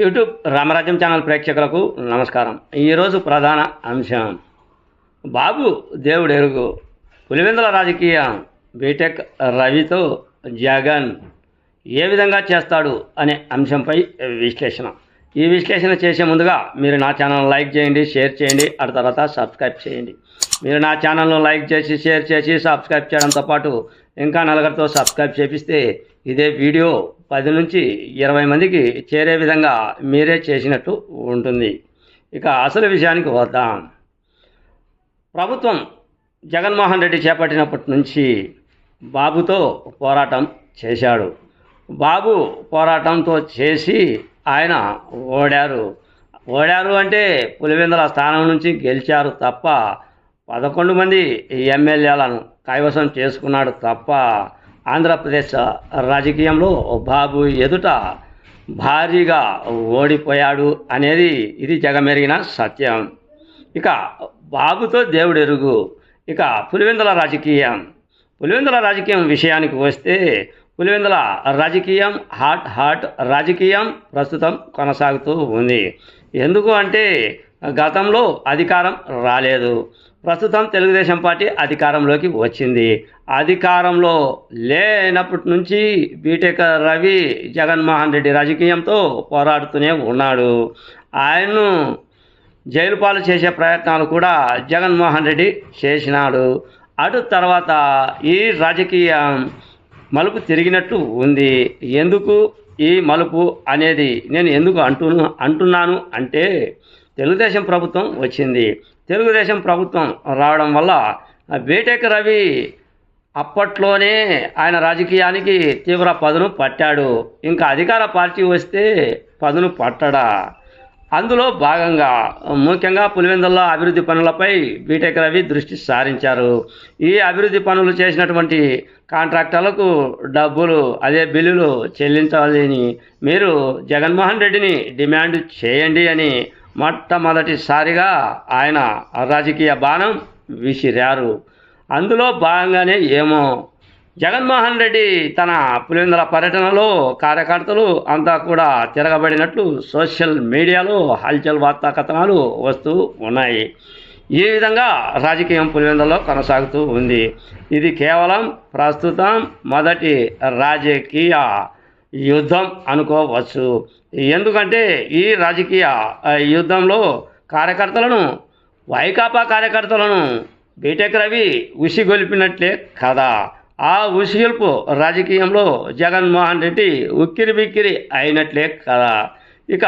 YouTube రామరాజ్యం channel ప్రేక్షకులకు నమస్కారం. ఈరోజు ప్రధాన అంశం. బాబు దేవుడు ఎరుగు పులివెందుల రాజకీయం బీటెక్ రవితో జగన్ ఏ విధంగా చేస్తాడు అనే అంశంపై విశ్లేషణ. ఈ విశ్లేషణ చేసే ముందుగా మీరు నా ఛానల్ లైక్ చేయండి షేర్ చేయండి ఆ తర్వాత సబ్స్క్రైబ్ చేయండి. మీరు నా ఛానల్ను లైక్ చేసి షేర్ చేసి సబ్స్క్రైబ్ చేయడంతో పాటు ఇంకా నలుగురితో సబ్స్క్రైబ్ చేపిస్తే ఇదే వీడియో పది నుంచి ఇరవై మందికి చేరే విధంగా మీరే చేసినట్టు ఉంటుంది. ఇక అసలు విషయానికి వద్దాం. ప్రభుత్వం జగన్మోహన్ రెడ్డి చేపట్టినప్పటి నుంచి బాబుతో పోరాటం చేశాడు. బాబు పోరాటంతో చేసి ఆయన ఓడారు. ఓడారు అంటే పులివెందుల స్థానం నుంచి గెలిచారు తప్ప పదకొండు మంది ఎమ్మెల్యేలను కైవసం చేసుకున్నాడు తప్ప ఆంధ్రప్రదేశ్ రాజకీయంలో బాబు ఎదుట భారీగా ఓడిపోయాడు అనేది ఇది జగమెరిగిన సత్యం. ఇక బాబుతో దేవుడెరుగు. ఇక పులివెందుల రాజకీయం. పులివెందుల రాజకీయం విషయానికి వస్తే పులివెందుల రాజకీయం హాట్ హాట్ రాజకీయం ప్రస్తుతం కొనసాగుతూ ఉంది. ఎందుకు అంటే గతంలో అధికారం రాలేదు. ప్రస్తుతం తెలుగుదేశం పార్టీ అధికారంలోకి వచ్చింది. అధికారంలో లేనప్పటి నుంచి బీటెక్ రవి జగన్మోహన్ రెడ్డి రాజకీయంతో పోరాడుతూనే ఉన్నాడు. ఆయన్ను జైలు పాలు చేసే ప్రయత్నాలు కూడా జగన్మోహన్ రెడ్డి చేసినాడు. అటు తర్వాత ఈ రాజకీయం మలుపు తిరిగినట్టు ఉంది. ఎందుకు ఈ మలుపు అనేది నేను ఎందుకు అంటు అంటున్నాను అంటే తెలుగుదేశం ప్రభుత్వం వచ్చింది. తెలుగుదేశం ప్రభుత్వం రావడం వల్ల బీటెక్ రవి అప్పట్లోనే ఆయన రాజకీయానికి తీవ్ర పదును పట్టాడు. ఇంకా అధికార పార్టీ వస్తే పదును పట్టడా. అందులో భాగంగా ముఖ్యంగా పులివెందుల్లో అభివృద్ధి పనులపై బీటెక్ రవి దృష్టి సారించారు. ఈ అభివృద్ధి పనులు చేసినటువంటి కాంట్రాక్టర్లకు డబ్బులు అదే బిల్లులు చెల్లించాలని మీరు జగన్మోహన్ రెడ్డిని డిమాండ్ చేయండి అని మొట్టమొదటిసారిగా ఆయన రాజకీయ బాణం విసిరారు. అందులో భాగంగానే ఏమో జగన్మోహన్ రెడ్డి తన పులివెందుల పర్యటనలో కార్యకర్తలు అంతా కూడా తిరగబడినట్లు సోషల్ మీడియాలో హల్చల్ వార్తా కథనాలు వస్తూ ఉన్నాయి. ఈ విధంగా రాజకీయం పులివెందులలో కొనసాగుతూ ఉంది. ఇది కేవలం ప్రస్తుతం మొదటి రాజకీయ యుద్ధం అనుకోవచ్చు. ఎందుకంటే ఈ రాజకీయ యుద్ధంలో కార్యకర్తలను వైకాపా కార్యకర్తలను బీటెక్ రవి ఉసిగొలిపినట్లే కదా. ఆ ఉసిగొలుపు రాజకీయంలో జగన్మోహన్ రెడ్డి ఉక్కిరి బిక్కిరి అయినట్లే కదా. ఇక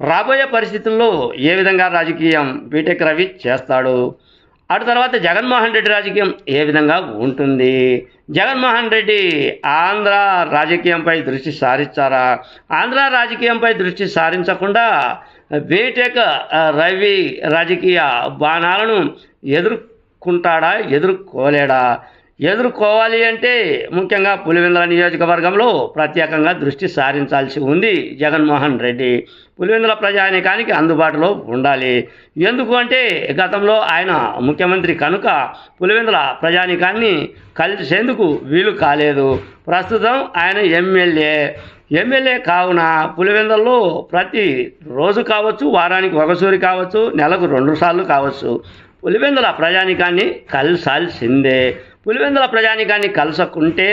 రాబోయే పరిస్థితుల్లో ఏ విధంగా రాజకీయం బీటెక్ రవి చేస్తాడు? అటు తర్వాత జగన్మోహన్ రెడ్డి రాజకీయం ఏ విధంగా ఉంటుంది? జగన్మోహన్ రెడ్డి ఆంధ్ర రాజకీయంపై దృష్టి సారించారా? ఆంధ్ర రాజకీయంపై దృష్టి సారించకుండా బీటెక్ రవి రాజకీయ బాణాలను ఎదుర్కొంటాడా ఎదుర్కోలేడా? ఎదుర్కోవాలి అంటే ముఖ్యంగా పులివెందుల నియోజకవర్గంలో ప్రత్యేకంగా దృష్టి సారించాల్సి ఉంది జగన్మోహన్ రెడ్డి. పులివెందుల ప్రజానికానికి అందుబాటులో ఉండాలి. ఎందుకు అంటే గతంలో ఆయన ముఖ్యమంత్రి కనుక పులివెందుల ప్రజానికాన్ని కలిసేందుకు వీలు కాలేదు. ప్రస్తుతం ఆయన ఎమ్మెల్యే. ఎమ్మెల్యే కావున పులివెందుల్లో ప్రతి రోజు కావచ్చు వారానికి ఒకసారి కావచ్చు నెలకు రెండు సార్లు కావచ్చు పులివెందుల ప్రజానికాన్ని కలిసాల్సిందే. పులివెందుల ప్రజానికాన్ని కలుసుకుంటే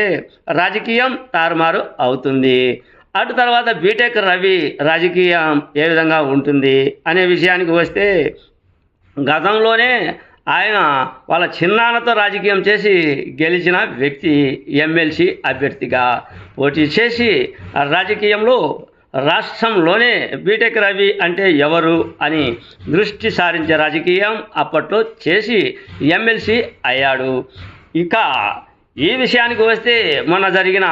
రాజకీయం తారుమారు అవుతుంది. అటు తర్వాత బీటెక్ రవి రాజకీయం ఏ విధంగా ఉంటుంది అనే విషయానికి వస్తే గతంలోనే ఆయన వాళ్ళ చిన్నాన్నతో రాజకీయం చేసి గెలిచిన వ్యక్తి ఎమ్మెల్సీ అభ్యర్థిగా పోటీ చేసి రాజకీయంలో రాష్ట్రంలోనే బీటెక్ రవి అంటే ఎవరు అని దృష్టి సారించే రాజకీయం అప్పట్లో చేసి ఎమ్మెల్సీ అయ్యాడు. ఇక ఈ విషయానికి వస్తే మొన్న జరిగిన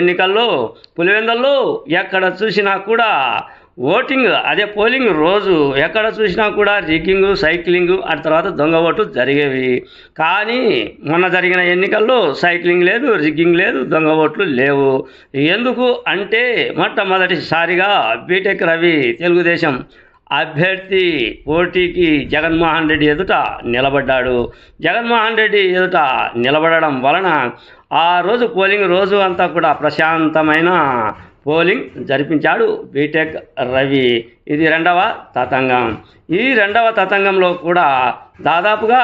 ఎన్నికల్లో పులివెందల్లో ఎక్కడ చూసినా కూడా ఓటింగ్ అదే పోలింగ్ రోజు ఎక్కడ చూసినా కూడా రిగ్గింగ్ సైక్లింగ్ ఆ తర్వాత దొంగ ఓటు జరిగేవి. కానీ మొన్న జరిగిన ఎన్నికల్లో సైక్లింగ్ లేదు రిగ్గింగ్ లేదు దొంగ ఓట్లు లేవు. ఎందుకు అంటే మొట్టమొదటిసారిగా బీటెక్ రవి తెలుగుదేశం అభ్యర్థి పోటీకి జగన్మోహన్ రెడ్డి ఎదుట నిలబడ్డాడు. జగన్మోహన్ రెడ్డి ఎదుట నిలబడడం వలన ఆ రోజు పోలింగ్ రోజు అంతా కూడా ప్రశాంతమైన పోలింగ్ జరిపించాడు బీటెక్ రవి. ఇది రెండవ తతంగం. ఈ రెండవ తతంగంలో కూడా దాదాపుగా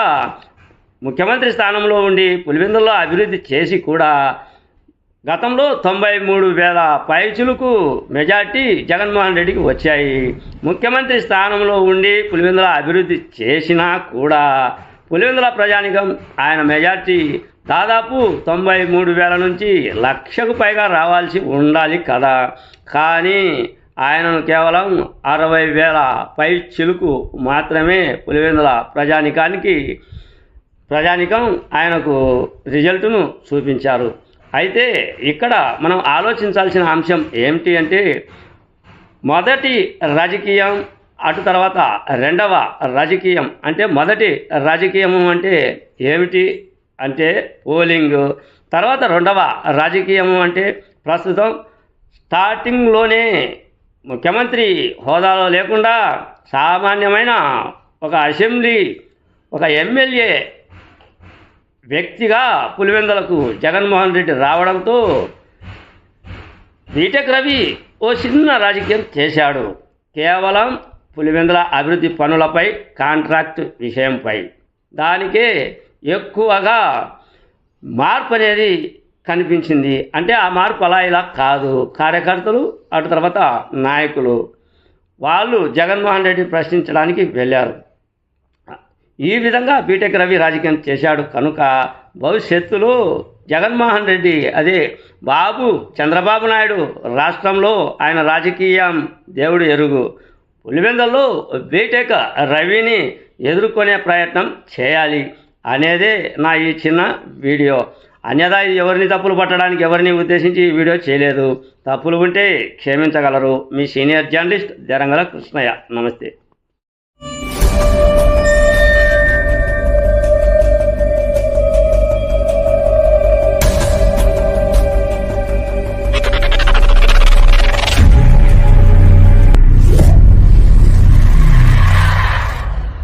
ముఖ్యమంత్రి స్థానంలో ఉండి పులివెందుల్లో అభివృద్ధి చేసి కూడా గతంలో తొంభై మూడు వేల పైచులకు మెజార్టీ జగన్మోహన్ రెడ్డికి వచ్చాయి. ముఖ్యమంత్రి స్థానంలో ఉండి పులివెందుల అభివృద్ధి చేసినా కూడా పులివెందుల ప్రజానికం ఆయన మెజార్టీ దాదాపు తొంభై మూడు వేల నుంచి లక్షకు పైగా రావాల్సి ఉండాలి కదా. కానీ ఆయనను కేవలం అరవై వేల పై చిలుకు మాత్రమే పులివెందుల ప్రజానికానికి ప్రజానికం ఆయనకు రిజల్ట్ను చూపించారు. అయితే ఇక్కడ మనం ఆలోచించాల్సిన అంశం ఏమిటి అంటే మొదటి రాజకీయం అటు తర్వాత రెండవ రాజకీయం. అంటే మొదటి రాజకీయము అంటే ఏమిటి? అంటే పోలింగ్. తర్వాత రెండవ రాజకీయము అంటే ప్రస్తుతం స్టార్టింగ్లోనే ముఖ్యమంత్రి హోదాలో లేకుండా సామాన్యమైన ఒక అసెంబ్లీ ఒక ఎమ్మెల్యే వ్యక్తిగా పులివెందలకు జగన్మోహన్ రెడ్డి రావడంతో బీటెక్ రవి ఓ చిన్న రాజకీయం చేశాడు. కేవలం పులివెందుల అభివృద్ధి పనులపై కాంట్రాక్ట్ విషయంపై. దానికే ఎక్కువగా మార్పు అనేది కనిపించింది. అంటే ఆ మార్పు అలా ఇలా కాదు. కార్యకర్తలు అటు తర్వాత నాయకులు. వాళ్ళు జగన్మోహన్ రెడ్డి ప్రశ్నించడానికి వెళ్ళారు. ఈ విధంగా బీటెక్ రవి రాజకీయం చేశాడు కనుక భవిష్యత్తులో జగన్మోహన్ రెడ్డి అదే బాబు చంద్రబాబు నాయుడు రాష్ట్రంలో ఆయన రాజకీయం దేవుడు ఎరుగు. పులివెందల్లో బీటెక్ రవిని ఎదుర్కొనే ప్రయత్నం చేయాలి అనేదే నా ఈ చిన్న వీడియో. అన్యదా ఎవరిని తప్పులు పట్టడానికి ఎవరిని ఉద్దేశించి ఈ వీడియో చేయలేదు. తప్పులు ఉంటే క్షమించగలరు. మీ సీనియర్ జర్నలిస్ట్ జరంగల కృష్ణయ్య. నమస్తే.